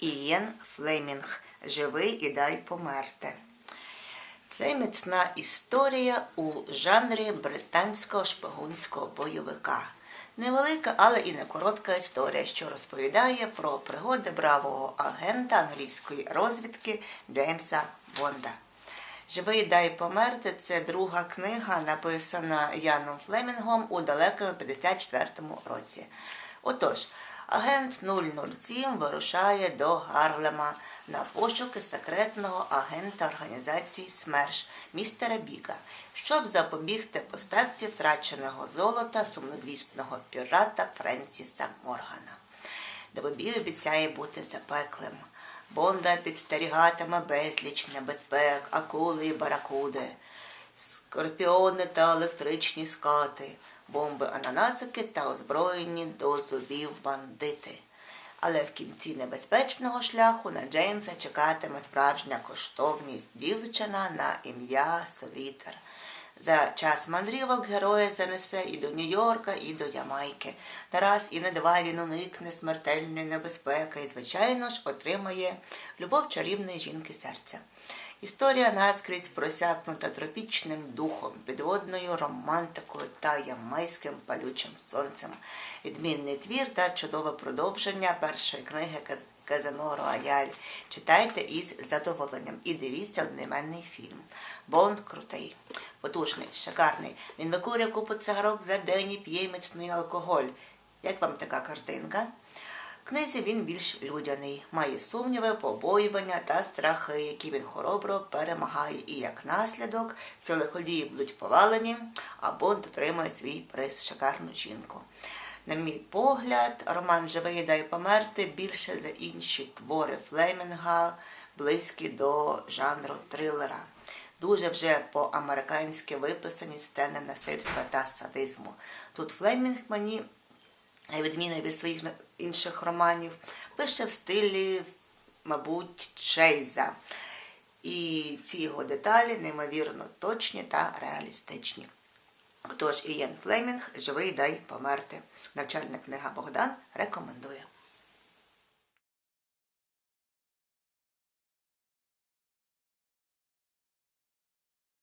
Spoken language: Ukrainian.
Ієн Флемінг Живий і дай померти. Це міцна історія у жанрі британського шпигунського бойовика. Невелика, але і не коротка історія, що розповідає про пригоди бравого агента англійської розвідки Джеймса Бонда. Живий дай померти це друга книга, написана Яном Флемінгом у далекому 54-му році. Отож, агент 007 вирушає до Гарлема на пошуки секретного агента організації СМЕРШ містера Біга, щоб запобігти поставці втраченого золота сумнозвісного пірата Френсіса Моргана. Добобій обіцяє бути запеклим. Бонда підстерігатиме безліч небезпек, акули і баракуди, скорпіони та електричні скати, бомби ананасики та озброєні до зубів бандити. Але в кінці небезпечного шляху на Джеймса чекатиме справжня коштовність дівчина на ім'я Совітер. За час мандрівок героя занесе і до Нью-Йорка, і до Ямайки. Та раз і не два він уникне смертельної небезпеки і, звичайно ж, отримає любов чарівної жінки серця. Історія наскрізь просякнута тропічним духом, підводною романтикою та ямайським палючим сонцем. Відмінний твір та чудове продовження першої книги Каз- Казано Рояль. Читайте із задоволенням і дивіться одноіменний фільм. Бонд крутий, потужний, шикарний. Він викурює купу цигарок за день і п'є міцний алкоголь. Як вам така картинка? Книзі він більш людяний, має сумніви, побоювання та страхи, які він хоробро перемагає. І як наслідок всі лиходії будуть повалені, а Бонд отримує свій приз шикарну жінку. На мій погляд, роман Живий дай померти більше за інші твори Флемінга, близькі до жанру трилера. Дуже вже по-американськи виписані сцени насильства та садизму. Тут Флемінг мені на відміну від своїх інших романів, пише в стилі, мабуть, Чейза. І всі його деталі неймовірно точні та реалістичні. Тож Ієн Флемінг Живий дай померти. Навчальна книга Богдан рекомендує.